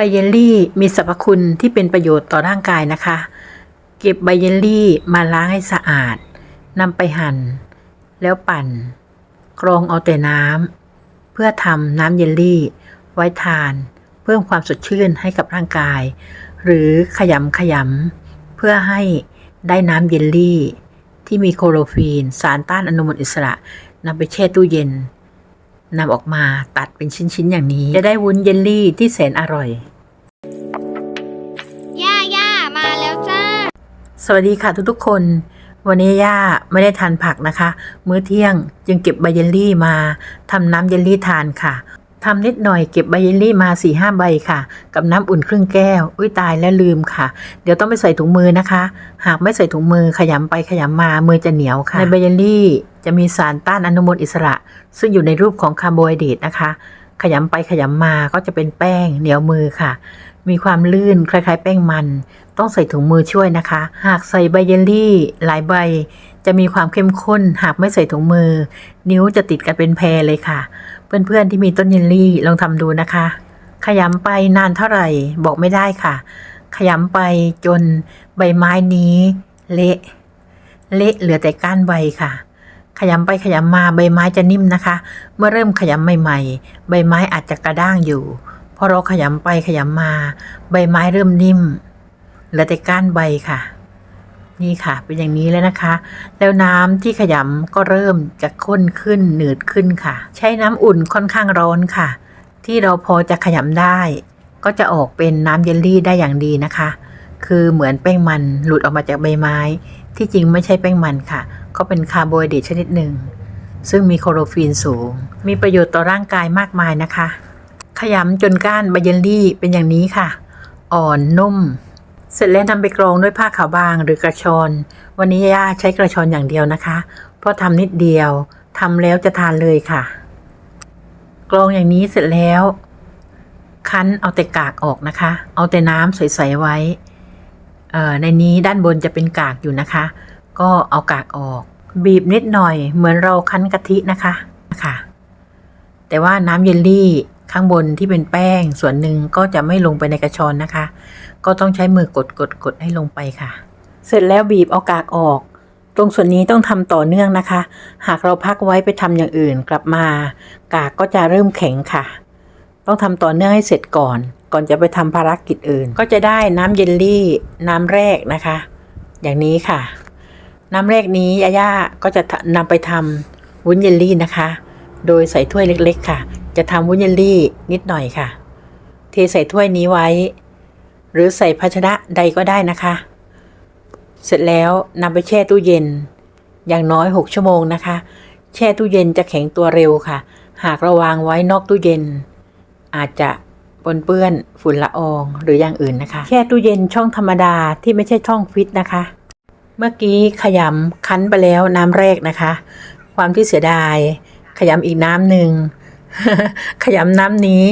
ใบเยลลี่มีสรรพคุณที่เป็นประโยชน์ต่อร่างกายนะคะ เก็บใบเยลลี่มาล้างให้สะอาดนำไปหั่น แล้วปั่น กรองเอาแต่น้ำเพื่อทำน้ำเยลลี่ ไว้ทาน เพิ่มความสดชื่นให้กับร่างกาย หรือขยำขยำเพื่อให้ได้น้ำเยลลี่ ที่มีโคโรฟีน สารต้านอนุมูลอิสระนำไปแช่ตู้เย็นนำออกมาตัดเป็นชิ้น ๆ อย่างนี้ จะได้วุ้นเยลลี่ที่แสนอร่อย สวัสดีค่ะทุกๆคน วันนี้ย่าไม่ได้ทานผักนะคะ มื้อเที่ยงจึงเก็บใบเยลลี่มาทำน้ำเยลลี่ทานค่ะทำนิดหน่อยเก็บใบเยลลี่มา4ี่ห้าใบค่ะ กับน้ำอุ่นครึ่งแก้ว อุ้ยตายแล้วลืมค่ะ เดี๋ยวต้องไปใส่ถุงมือนะคะ หากไม่ใส่ถุงมือขยำไปขยำมามือจะเหนียวค่ะ ในใบเยลลี่จะมีสารต้านอนุมูลอิสระ ซึ่งอยู่ในรูปของคาร์โบไฮเดรตนะคะ ขยำไปขยำมาก็จะเป็นแป้งเหนียวมือค่ะ มีความลื่นคล้ายๆ แป้งมัน ต้องใส่ถุงมือช่วยนะคะ หากใส่ใบเยลลี่ หลายใบ จะมีความเข้มข้น หากไม่ใส่ถุงมือ นิ้วจะติดกันเป็นแพรเลยค่ะ เพื่อนๆที่มีต้นเยลลี่ลองทำดูนะคะ ขยำไปนานเท่าไหร่ บอกไม่ได้ค่ะ ขยำไปจนใบไม้นี้ เละเละเหลือแต่ก้านใบค่ะ ขยำไปขยำมาใบไม้จะนิ่มนะคะ เมื่อเริ่มขยำใหม่ ๆ ใบไม้อาจจะกระด้างอยู่ พอเราขยำไปขยำมา ใบไม้เริ่มนิ่มเหลือแต่ก้านใบค่ะ นี่ค่ะ เป็นอย่างนี้แล้วนะคะ แล้วน้ำที่ขยำก็เริ่มจะข้นขึ้นหนืดขึ้นค่ะ ใช้น้ำอุ่นค่อนข้างร้อนค่ะ ที่เราพอจะขยำได้ ก็จะออกเป็นน้ำเยลลี่ได้อย่างดีนะคะ คือเหมือนแป้งมันหลุดออกมาจากใบไม้ ที่จริงไม่ใช่แป้งมันค่ะ ก็เป็นคาร์โบไฮเดรตชนิดหนึ่งซึ่งมีโคโรฟีนสูง มีประโยชน์ต่อร่างกายมากมายนะคะ ขยำจนก้านใบเยลลี่เป็นอย่างนี้ค่ะ อ่อนนุ่ม เสร็จแล้วนำไปกรองด้วยผ้าขาวบางหรือกระชอน วันนี้ย่าใช้กระชอนอย่างเดียวนะคะ เพราะทำนิดเดียวทำแล้วจะทานเลยค่ะ กรองอย่างนี้เสร็จแล้ว คั้นเอาแต่กากออกนะคะ เอาแต่น้ำใสๆไว้ในนี้ด้านบนจะเป็นกากอยู่นะคะ ก็เอากากออก บีบนิดหน่อยเหมือนเราคั้นกะทินะคะค่ะ แต่ว่าน้ำเยลลี่ ข้างบนที่เป็นแป้งส่วนหนึ่งก็จะไม่ลงไปในกระชอนนะคะ ก็ต้องใช้มือกดกดกดให้ลงไปค่ะ เสร็จแล้วบีบเอากากออก ตรงส่วนนี้ต้องทำต่อเนื่องนะคะ หากเราพักไว้ไปทำอย่างอื่นกลับมา กากก็จะเริ่มแข็งค่ะ ต้องทำต่อเนื่องให้เสร็จก่อน ก่อนจะไปทำภารกิจอื่น ก็จะได้น้ำเยลลี่น้ำแรกนะคะ อย่างนี้ค่ะ น้ำแรกนี้ย่าย่าก็จะนำไปทำวุ้นเยลลี่นะคะ โดยใส่ถ้วยเล็ก ๆ ค่ะ จะทำวุ้นเยลลี่นิดหน่อยค่ะ เทใส่ถ้วยนี้ไว้ หรือใส่ภาชนะใดก็ได้นะคะ เสร็จแล้วนำไปแช่ตู้เย็น อย่างน้อย 6 ชั่วโมงนะคะ แช่ตู้เย็นจะแข็งตัวเร็วค่ะ หากเราวางไว้นอกตู้เย็น อาจจะปนเปื้อนฝุ่นละอองหรืออย่างอื่นนะคะ แช่ตู้เย็นช่องธรรมดาที่ไม่ใช่ช่องฟิตนะคะ เมื่อกี้ขยำคั้นไปแล้วน้ำแรกนะคะ ความที่เสียดาย ขยำอีกน้ำหนึ่ง ขยำน้ำนี้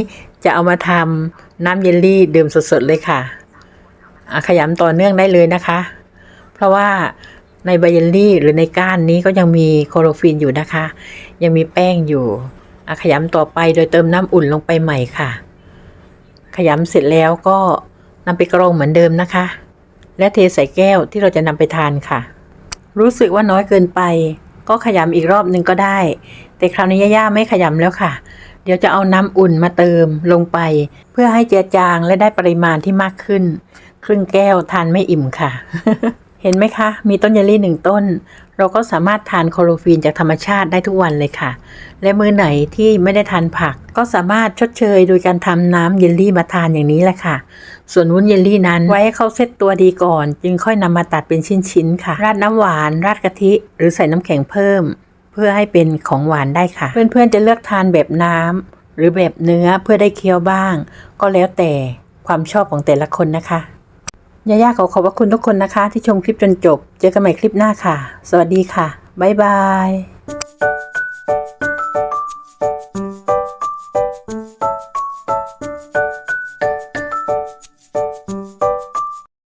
จะเอามาทำน้ำเยลลี่ดื่มสดๆเลยค่ะ ขยำต่อเนื่องได้เลยนะคะ เพราะว่าในใบเยลลี่หรือในก้านนี้ก็ยังมีโคโรฟินอยู่นะคะ ยังมีแป้งอยู่ขยำต่อไปโดยเติมน้ำอุ่นลงไปใหม่ค่ะ ขยำเสร็จแล้วก็นำไปกรองเหมือนเดิมนะคะ และเทใส่แก้วที่เราจะนำไปทานค่ะ รู้สึกว่าน้อยเกินไป ก็ขยำอีกรอบหนึ่งก็ได้ แต่คราวนี้ย่าๆไม่ขยำแล้วค่ะ เดี๋ยวจะเอาน้ำอุ่นมาเติมลงไป เพื่อให้เจือจางและได้ปริมาณที่มากขึ้น ครึ่งแก้วทานไม่อิ่มค่ะ เห็นไหมคะ มีต้นเยลลี่หนึ่งต้น เราก็สามารถทานโคโรฟีนจากธรรมชาติได้ทุกวันเลยค่ะ และมื้อไหนที่ไม่ได้ทานผัก ก็สามารถชดเชยโดยการทำน้ำเยลลี่มาทานอย่างนี้แหละค่ะ ส่วนวุ้นเยลลี่นั้นไว้ให้เขาเซตตัวดีก่อน จึงค่อยนำมาตัดเป็นชิ้นๆค่ะ ราดน้ำหวาน ราดกะทิ หรือใส่น้ำแข็งเพิ่ม เพื่อให้เป็นของหวานได้ค่ะ เพื่อนๆจะเลือกทานแบบน้ำหรือแบบเนื้อเพื่อได้เคี้ยวบ้าง ก็แล้วแต่ความชอบของแต่ละคนนะคะ ยาย่าขอขอบพระคุณทุกคนนะคะ ที่ชมคลิปจนจบ เจอกันใหม่คลิปหน้าค่ะ สวัสดีค่ะ บ๊ายบาย